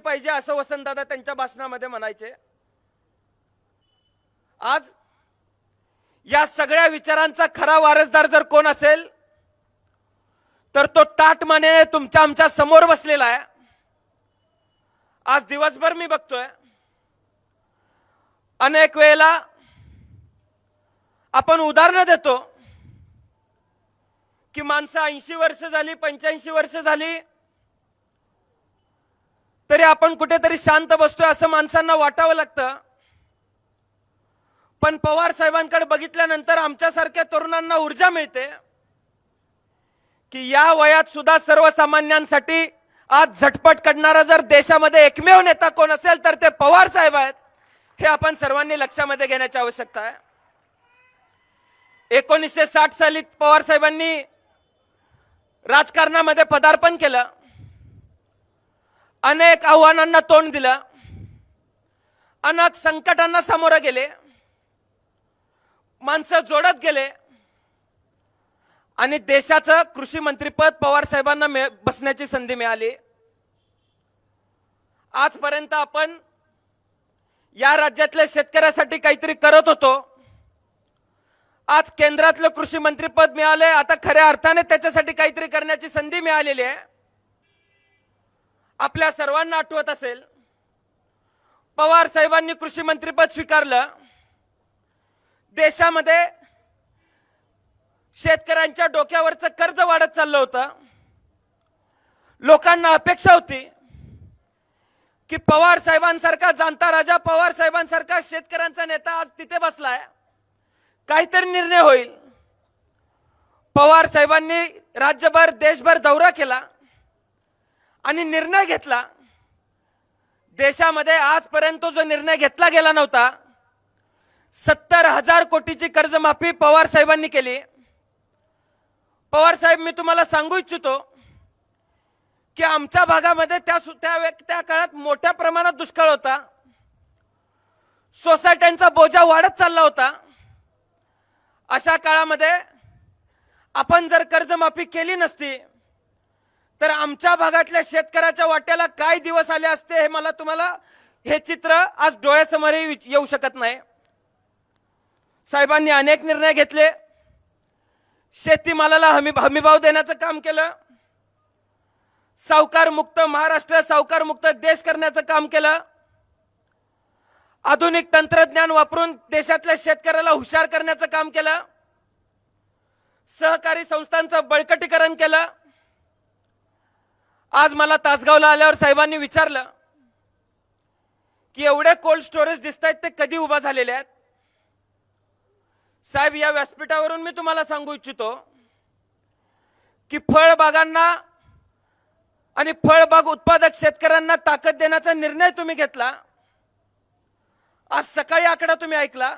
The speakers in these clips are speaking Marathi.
पाहिजे असं वसंतदादा त्यांच्या भाषणामध्ये म्हणायचे. आज या सगळ्या विचारांचा खरा वारसदार जर कोण असेल तर तो ताट माने तुमच्या आमच्यासमोर बसलेला आहे. आज दिवसभर मी बघतोय अनेक वेळेला आपण उदाहरणं देतो की माणसं ऐंशी वर्ष झाली पंच्याऐंशी वर्ष झाली तरी आपण कुठेतरी शांत बसतोय असं माणसांना वाटावं लागतं. पण पवार साहेबांकडे बघितल्यानंतर आमच्यासारख्या तरुणांना ऊर्जा मिळते. की या वयात सुद्धा सर्वसामान्यांसाठी आज झटपट करणारा जर देशामध्ये एकमेव नेता कोण असेल तर ते पवार साहेब आहेत हे आपण सर्वांनी लक्षामध्ये घेण्याची आवश्यकता आहे. एकोणीसशे साठ साली पवार साहेबांनी राजकारणामध्ये पदार्पण केलं. अनेक आव्हानांना तोंड दिलं. अनेक संकटांना सामोरं गेले. माणसं जोडत गेले. आणि देशाचं कृषी मंत्रीपद पवार साहेबांना मिळ- बसण्याची संधी मिळाली. आजपर्यंत आपण या राज्यातल्या शेतकऱ्यासाठी काहीतरी करत होतो. आज केंद्रातलं कृषी मंत्रीपद मिळालंय. आता खऱ्या अर्थाने त्याच्यासाठी काहीतरी करण्याची संधी मिळालेली आहे. आपल्या सर्वांना आठवत असेल पवार साहेबांनी कृषी मंत्रीपद स्वीकारलं. देशामध्ये शेतकऱ्यांच्या डोक्यावरचं कर्ज वाढत चाललं होतं. लोकांना अपेक्षा होती की पवार साहेबांसारखा जाणता राजा पवार साहेबांसारखा शेतकऱ्यांचा नेता आज तिथे बसलाय. काहीतरी निर्णय होईल. पवार साहेबांनी राज्यभर देशभर दौरा केला. आणि निर्णय घेतला. देशामध्ये आजपर्यंत जो निर्णय घेतला गेला नव्हता सत्तर हजार कोटीची कर्जमाफी पवार साहेबांनी केली. पवार साहेब मी तुम्हाला सांगू इच्छितो की आमच्या भागामध्ये त्या त्या त्या काळात मोठ्या प्रमाणात दुष्काळ होता. सोसायट्यांचा बोजा वाढत चालला होता. अशा काळामध्ये आपण जर कर्जमाफी केली नसती तर आमच्या भागातल्या शेतकऱ्याच्या वाट्याला काय दिवस आले असते हे मला तुम्हाला हे चित्र आज डोळ्यासमोरही वि- येऊ शकत नाही. साहेबांनी अनेक निर्णय घेतले. शेतीमालाला हमी हमीभाव देण्याचं काम केलं. सावकार मुक्त महाराष्ट्र सावकार मुक्त देश करण्याचं काम केलं. आधुनिक तंत्रज्ञान वापरून देशातल्या शेतकऱ्याला हुशार करण्याचं काम केलं. सहकारी संस्थांचं बळकटीकरण केलं. आज मला तासगावला आल्यावर साहेबांनी विचारलं की एवढे कोल्ड स्टोरेज दिसत आहेत ते कधी उभा झालेले आहेत? साहेब या व्यासपीठावरून मी तुम्हाला सांगू इच्छितो की फळबागांना आणि फळबाग उत्पादक शेतकऱ्यांना ताकद देण्याचा निर्णय तुम्ही घेतला. आज सकाळी आकडा तुम्ही ऐकला.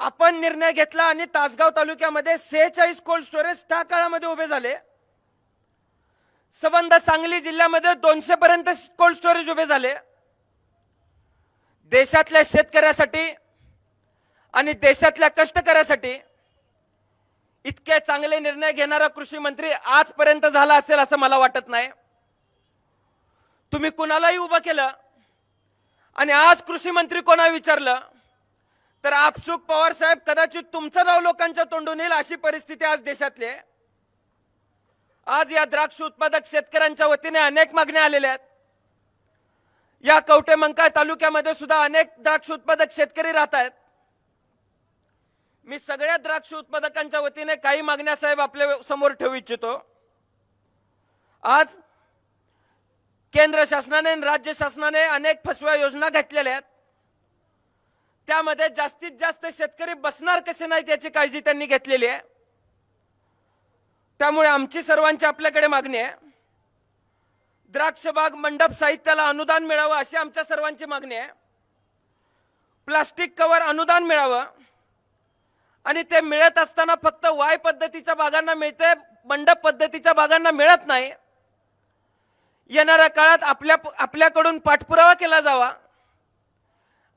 आपण निर्णय घेतला आणि तासगाव तालुक्यामध्ये सेहेचाळीस कोल्ड स्टोरेज त्या काळामध्ये उभे झाले. सबंध सांगली जिल्ह्यामध्ये दोनशे पर्यंत कोल्ड स्टोरेज उभे झाले. देशातल्या शेतकऱ्यासाठी आणि देशातल्या कष्टकऱ्यासाठी इतके चांगले निर्णय घेणारा कृषी मंत्री आजपर्यंत झाला असेल असं मला वाटत नाही. तुम्ही कुणालाही उभं केलं आणि आज कृषी मंत्री कोणा विचारलं तर आपसुक पवार साहेब कदाचित तुमचं नाव लोकांच्या तोंडून येईल अशी परिस्थिती आज देशातली आहे. आज या द्राक्ष उत्पादक शेतकऱ्यांच्या वतीने अनेक मागण्या आलेल्या आहेत. या कवटेमंका तालुक्यामध्ये सुद्धा अनेक द्राक्ष उत्पादक शेतकरी राहत आहेत. मी सगळ्या द्राक्ष उत्पादकांच्या वतीने काही मागण्या साहेब आपल्यासमोर ठेवू इच्छितो. आज केंद्र शासनाने आणि राज्य शासनाने अनेक फसव्या योजना घातलेल्या आहेत. त्यामध्ये जास्तीत जास्त शेतकरी बसणार कसे नाहीत याची काळजी त्यांनी घेतलेली आहे. त्यामुळे आमची सर्वांची आपल्याकडे मागणी आहे. द्राक्षबाग मंडप साहित्याला अनुदान मिळावं अशी आमच्या सर्वांची मागणी आहे. प्लास्टिक कवर अनुदान मिळावं. आणि ते मिळत असताना फक्त वाय पद्धतीच्या बागांना मिळते मंडप पद्धतीच्या बागांना मिळत नाही. येणाऱ्या काळात आपल्या आपल्याकडून पाठपुरावा केला जावा.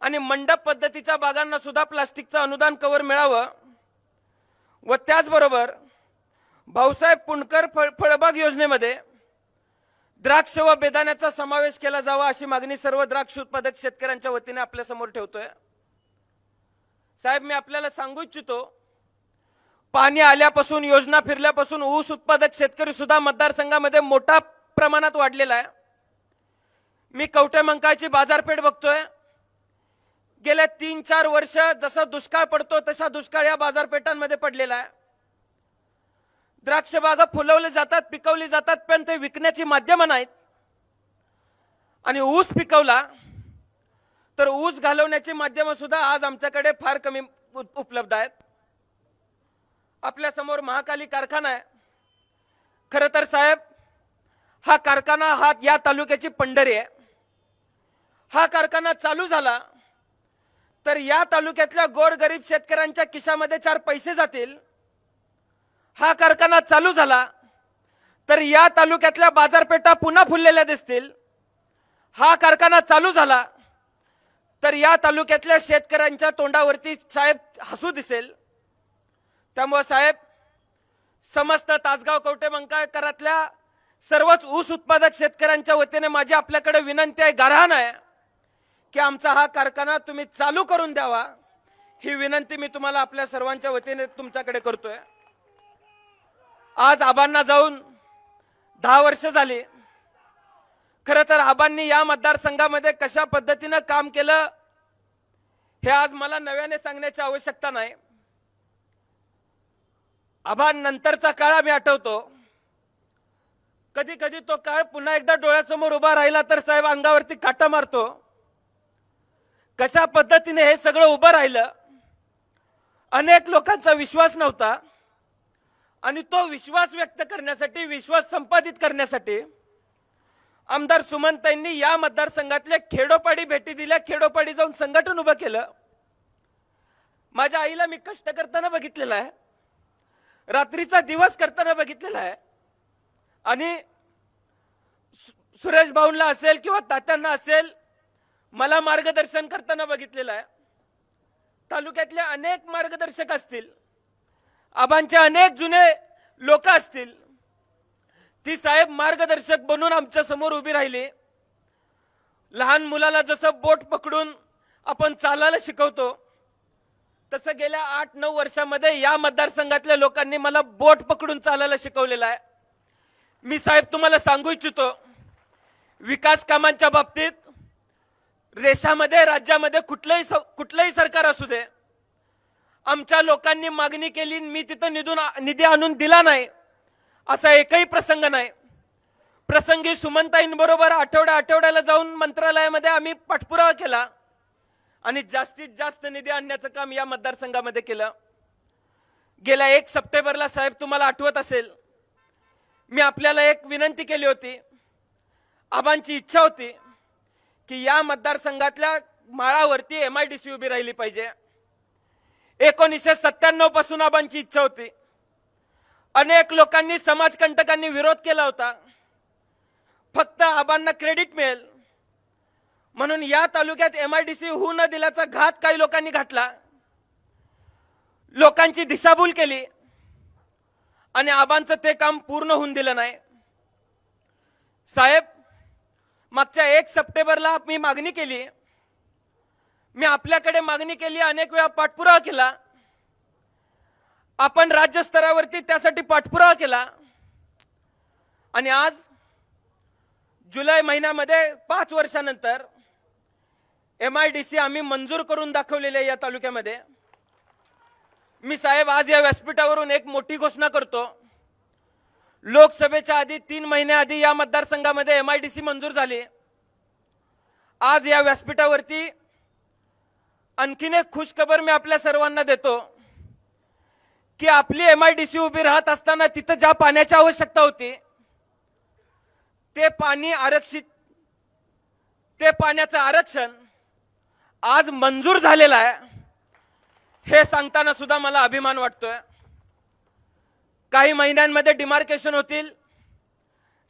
आणि मंडप पद्धतीच्या बागांना सुद्धा प्लास्टिकचं अनुदान कवर मिळावं. व त्याचबरोबर भाऊसाहेब पुणकर फळ फळबाग योजनेमध्ये द्राक्ष व बेदाण्याचा समावेश केला जावा अशी मागणी सर्व द्राक्ष उत्पादक शेतकऱ्यांच्या वतीने आपल्यासमोर ठेवतोय. साहेब मी आपल्याला सांगू इच्छितो पाणी आल्यापासून योजना फिरल्यापासून ऊस उत्पादक शेतकरी सुद्धा मतदारसंघामध्ये मोठ्या प्रमाणात वाढलेला आहे. मी कवटेमंकाची बाजारपेठ बघतोय. गेल्या तीन चार वर्ष जसा दुष्काळ पडतो तसा दुष्काळ या बाजारपेठांमध्ये पडलेला आहे. द्राक्ष बागा फुलवले जातात पिकवली जातात पण ते विकण्याची माध्यमं नाहीत. आणि ऊस पिकवला तर ऊस घालवण्याची माध्यमं सुद्धा आज आमच्याकडे फार कमी उपलब्ध आहेत. आपल्यासमोर महाकाली कारखाना आहे. खरं तर साहेब हा कारखाना हा या तालुक्याची पंढरी आहे. हा कारखाना चालू झाला तर या तालुक्यातल्या गोरगरीब शेतकऱ्यांच्या खिशामध्ये चार पैसे जातील. हा कारखाना चालू झाला तर या तालुक्यातल्या बाजारपेठा पुन्हा फुललेल्या दिसतील. हा कारखाना चालू झाला तर या तालुक्यातल्या शेतकऱ्यांच्या तोंडावरती साहेब हसू दिसेल. त्यामुळे साहेब समस्त तासगाव कवटे मंकाळकरातल्या सर्वच ऊस उत्पादक शेतकऱ्यांच्या वतीने माझी आपल्याकडे विनंती आहे गारहाण आहे की आमचा हा कारखाना तुम्ही चालू करून द्यावा. ही विनंती मी तुम्हाला आपल्या सर्वांच्या वतीने तुमच्याकडे करतोय. आज आबांना जाऊन दहा वर्ष झाली. खरं तर आबांनी या मतदारसंघामध्ये कशा पद्धतीनं काम केलं हे आज मला नव्याने सांगण्याची आवश्यकता नाही. आबा नंतरचा काळ आम्ही आठवतो. कधी कधी तो काळ पुन्हा एकदा डोळ्यासमोर उभा राहिला तर साहेब अंगावरती काटा मारतो. कशा पद्धतीने हे सगळं उभं राहिलं अनेक लोकांचा विश्वास नव्हता. आणि तो विश्वास व्यक्त करण्यासाठी विश्वास संपादित करण्यासाठी आमदार सुमंताईंनी या मतदारसंघातल्या खेडोपाडी भेटी दिल्या. खेडोपाडी जाऊन संघटन उभं केलं. माझ्या आईला मी कष्ट करताना बघितलेला आहे. रात्रीचा दिवस करताना बघितलेला आहे. आणि सु- सुरेश भाऊंना असेल किंवा तात्यांना असेल मला मार्गदर्शन करताना बघितलेलं आहे. तालुक्यातले अनेक मार्गदर्शक असतील. आबांचे अनेक जुने लोक असतील. ती साहेब मार्गदर्शक बनून आमच्यासमोर उभी राहिली. लहान मुलाला जसं बोट पकडून आपण चालायला शिकवतो तसं गेल्या आठ नऊ वर्षामध्ये या मतदारसंघातल्या लोकांनी मला बोट पकडून चालायला शिकवलेलं आहे. मी साहेब तुम्हाला सांगू इच्छितो विकास कामांच्या बाबतीत देशामध्ये राज्यामध्ये कुठलंही स- कुठलंही सरकार असू दे आमच्या लोकांनी मागणी केली मी तिथं निधून निधी आणून दिला नाही. असा एकही प्रसंग नाही. प्रसंगी सुमंताईंबरोबर आठवड्या आठवड्याला जाऊन मंत्रालयामध्ये आम्ही पाठपुरावा केला आणि जास्तीत जास्त निधी आणण्याचं काम या मतदारसंघामध्ये केलं. गेल्या एक सप्टेंबरला साहेब तुम्हाला आठवत असेल मी आपल्याला एक विनंती केली होती. आबांची इच्छा होती की या मतदारसंघातल्या माळावरती एम आय डी सी उभी राहिली पाहिजे. एकोणीसशे सत्त्याण्णवपासून आबांची इच्छा होती. अनेक लोकांनी समाजकंटकांनी विरोध केला होता. फक्त आबांना क्रेडिट मिळेल. म्हणून या तालुक्यात एम आय डी सी होऊ न दिल्याचा घात काही लोकांनी घातला. लोकांची दिशाभूल केली. आणि आबांचं ते काम पूर्ण होऊन दिलं नाही. साहेब मागच्या एक सप्टेंबरला मी मागणी केली. मी आपल्याकडे मागणी केली अनेक वेळा पाठपुरावा केला. आपण राज्य स्तरावरती त्यासाठी पाठपुरावा केला. आणि आज जुलै महिन्यामध्ये पाच वर्षानंतर एम आय डी सी आम्ही मंजूर करून दाखवलेले आहे या तालुक्यामध्ये. मी साहेब आज या व्यासपीठावरून एक मोठी घोषणा करतो. लोकसभेच्या आधी तीन महिन्याआधी या मतदारसंघामध्ये एम आय डी सी मंजूर झाली. आज या व्यासपीठावरती आणखीन एक खुशखबर मी आपल्या सर्वांना देतो की आपली एम आय डी सी उभी राहत असताना तिथं ज्या पाण्याची आवश्यकता होती ते पाणी आरक्षित ते पाण्याचं आरक्षण आज मंजूर झालेलं आहे हे सांगताना सुद्धा मला अभिमान वाटतोय. काही महिन्यांमध्ये डिमार्केशन होतील.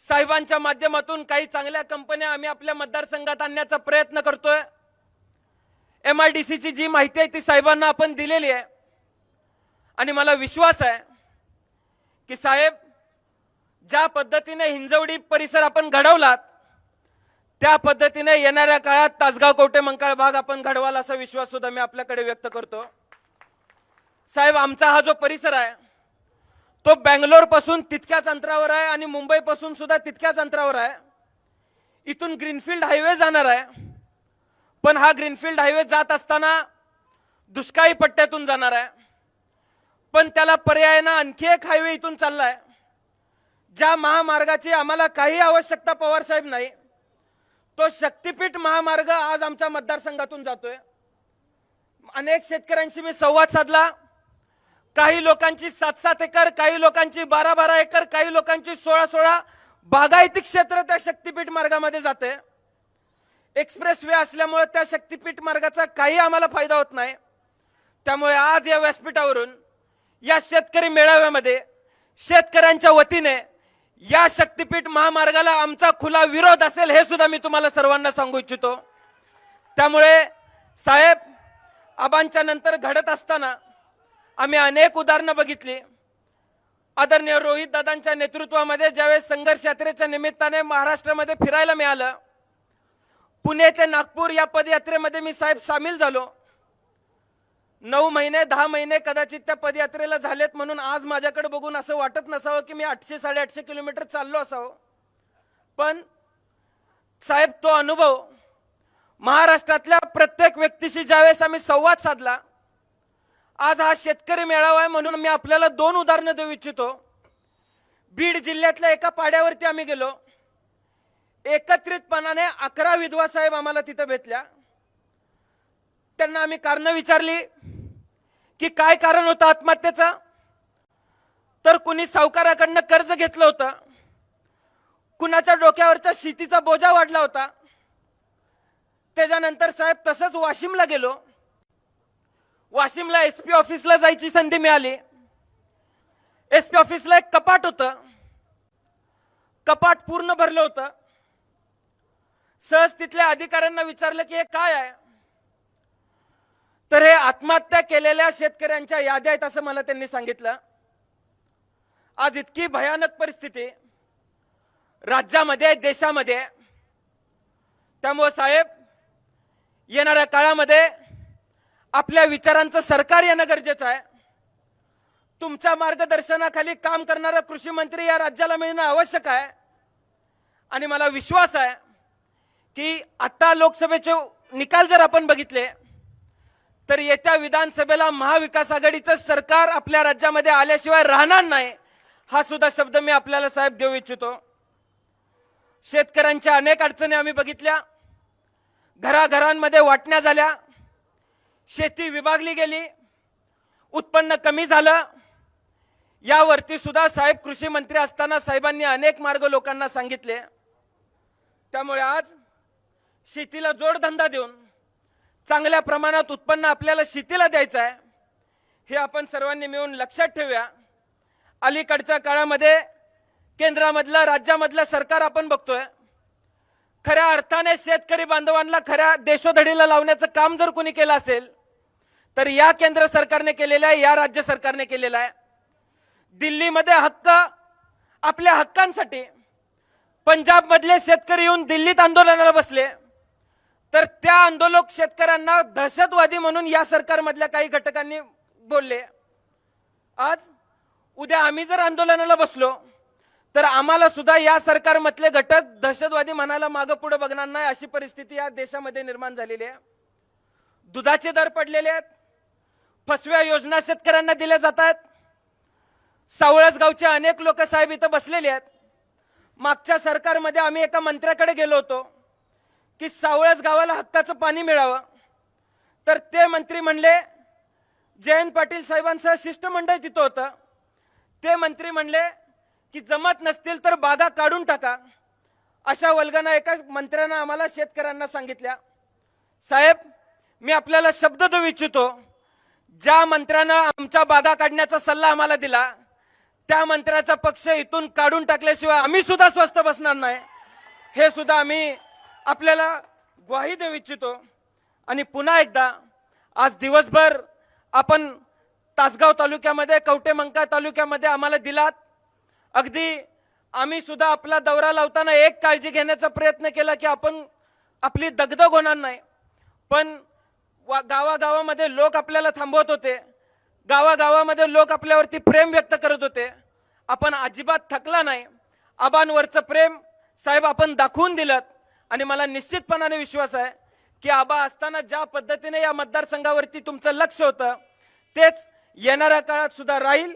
साहेबांच्या माध्यमातून काही चांगल्या कंपन्या आम्ही आपल्या मतदारसंघात आणण्याचा प्रयत्न करतोय. एम आय डी सीची जी माहिती आहे ती साहेबांना आपण दिलेली आहे. आणि मला विश्वास आहे की साहेब ज्या पद्धतीने हिंजवडी परिसर आपण घडवलात त्या पद्धतीने येणाऱ्या काळात तासगाव कोटे मंकाळ भाग आपण घडवाल असा विश्वास सुद्धा मी आपल्याकडे व्यक्त करतो. साहेब आमचा हा जो परिसर आहे तो बँगलोरपासून तितक्याच अंतरावर आहे आणि मुंबईपासून सुद्धा तितक्याच अंतरावर आहे. इथून ग्रीनफील्ड हायवे जाणार आहे. पण हा ग्रीनफील्ड हायवे जात असताना दुष्काळी पट्ट्यातून जाणार आहे. पण त्याला पर्यायानं आणखी एक हायवे इथून चाललाय. ज्या महामार्गाची आम्हाला काही आवश्यकता पवार साहेब नाही तो शक्तीपीठ महामार्ग आज आमच्या मतदारसंघातून जातोय. अनेक शेतकऱ्यांशी मी संवाद साधला. काही लोकांची सात सात एकर काही लोकांची बारा बारा एकर काही लोकांची सोळा सोळा बागायती क्षेत्र त्या शक्तीपीठ मार्गामध्ये जाते एक्सप्रेस वे असल्यामुळे त्या शक्तीपीठ मार्गाचा काही आम्हाला फायदा होत नाही. त्यामुळे आज या व्यासपीठावरून या शेतकरी मेळाव्यामध्ये शेतकऱ्यांच्या वतीने या शक्तीपीठ महामार्गाला आमचा खुला विरोध असेल हे सुद्धा मी तुम्हाला सर्वांना सांगू इच्छितो. त्यामुळे साहेब आबांच्या नंतर घडत असताना आम्ही अनेक उदाहरणं बघितली. आदरणीय रोहित दादांच्या नेतृत्वामध्ये ज्यावेळेस संघर्ष यात्रेच्या निमित्ताने महाराष्ट्रामध्ये फिरायला मिळालं पुणे ते नागपूर या पदयात्रेमध्ये मी साहेब सामील झालो. नऊ महिने दहा महिने कदाचित त्या पदयात्रेला झालेत म्हणून आज माझ्याकडे बघून असं वाटत नसावं की मी आठशे साडेआठशे किलोमीटर चाललो असावं. पण साहेब तो अनुभव महाराष्ट्रातल्या प्रत्येक व्यक्तीशी ज्यावेळेस आम्ही संवाद साधला आज हा शेतकरी मेळावा आहे म्हणून मी आपल्याला दोन उदाहरणं देऊ इच्छितो. बीड जिल्ह्यातल्या एका पाड्यावरती आम्ही गेलो. एकत्रितपणाने अकरा विधवा साहेब आम्हाला तिथं भेटल्या. त्यांना आम्ही कारणं विचारली की काय कारण होतं आत्महत्येचं? तर कुणी सावकाराकडनं कर्ज घेतलं होतं. कुणाच्या डोक्यावरचा शेतीचा बोजा वाढला होता. त्याच्यानंतर साहेब तसंच वाशिमला गेलो. वाशिमला एस पी ऑफिसला जायची संधी मिळाली. एस पी ऑफिसला एक कपाट होतं. कपाट पूर्ण भरलं होतं. सहज तिथल्या अधिकाऱ्यांना विचारलं की हे काय आहे? तर हे आत्महत्या केलेल्या शेतकऱ्यांच्या याद्या आहेत असं मला त्यांनी सांगितलं. आज इतकी भयानक परिस्थिती राज्यामध्ये देशामध्ये. त्यामुळं साहेब येणाऱ्या काळामध्ये आपल्या विचारांचं सरकार येणं गरजेचं आहे. तुमच्या मार्गदर्शनाखाली काम करणारा कृषी मंत्री या राज्याला मिळणं आवश्यक आहे. आणि मला विश्वास आहे की आता लोकसभेचे निकाल जर आपण बघितले तर येत्या विधानसभेला महाविकास आघाडीचं सरकार आपल्या राज्यामध्ये आल्याशिवाय राहणार नाही हा सुद्धा शब्द मी आपल्याला साहेब देऊ इच्छितो. शेतकऱ्यांच्या अनेक अडचणी आम्ही बघितल्या. घराघरांमध्ये वाटण्या झाल्या. शेती विभागली गेली. उत्पन्न कमी झालं. यावरती सुद्धा साहेब कृषी मंत्री असताना साहेबांनी अनेक मार्ग लोकांना सांगितले. त्यामुळे आज शेतीला जोडधंदा देऊन चांगल्या प्रमाणात उत्पन्न आपल्याला शेतीला द्यायचं आहे हे आपण सर्वांनी मिळून लक्षात ठेवूया. अलीकडच्या काळामध्ये केंद्रामधलं राज्यामधलं सरकार आपण बघतोय. खऱ्या अर्थाने शेतकरी बांधवांना खऱ्या देशोधडीला लावण्याचं काम जर कोणी केलं असेल तर या केंद्र सरकारने केलेलं आहे या राज्य सरकारने केलेलं आहे. दिल्लीमध्ये हक्क आपल्या हक्कांसाठी पंजाबमधले शेतकरी येऊन दिल्लीत आंदोलनाला बसले. तर त्या आंदोलक शेतकऱ्यांना दहशतवादी म्हणून या सरकारमधल्या काही घटकांनी बोलले. आज उद्या आम्ही जर आंदोलनाला बसलो तर आम्हाला सुद्धा या सरकारमधले घटक दहशतवादी म्हणायला मागं पुढे बघणार नाही अशी परिस्थिती या देशामध्ये निर्माण झालेली आहे. दुधाचे दर पडलेले आहेत. फसव्या योजना शेतकऱ्यांना दिल्या जात आहेत. सावळस गावचे अनेक लोक साहेब इथं बसलेले आहेत. मागच्या सरकारमध्ये आम्ही एका मंत्र्याकडे गेलो होतो. की सावळ्याच गावाला हक्काचं पाणी मिळावं. तर ते मंत्री म्हणले जयंत पाटील साहेबांसह शिष्टमंडळ तिथं होतं. ते मंत्री म्हणले की जमत नसतील तर बागा काढून टाका. अशा वल्गना एका मंत्र्यानं आम्हाला शेतकऱ्यांना सांगितल्या. साहेब मी आपल्याला शब्द देऊ इच्छितो. ज्या मंत्र्यानं आमच्या बागा काढण्याचा सल्ला आम्हाला दिला त्या मंत्र्याचा पक्ष इथून काढून टाकल्याशिवाय आम्ही सुद्धा स्वस्त बसणार नाही. हे सुद्धा आम्ही आपल्याला ग्वाही देऊ इच्छितो. आणि पुन्हा एकदा आज दिवसभर आपण तासगाव तालुक्यामध्ये कवटे मंका तालुक्यामध्ये आम्हाला दिलात. अगदी आम्ही सुद्धा आपला दौरा लावताना एक काळजी घेण्याचा प्रयत्न केला की आपण आपली दगदग होणार नाही. पण वा- गावागावामध्ये लोक आपल्याला थांबवत होते. गावागावामध्ये लोक आपल्यावरती प्रेम व्यक्त करत होते. आपण अजिबात थकला नाही. आबांवरचं प्रेम साहेब आपण दाखवून दिलं आणि मला निश्चितपणाने विश्वास आहे की आबा असताना ज्या पद्धतीने या मतदारसंघावरती तुमचं लक्ष होतं तेच येणाऱ्या काळात सुद्धा राहील.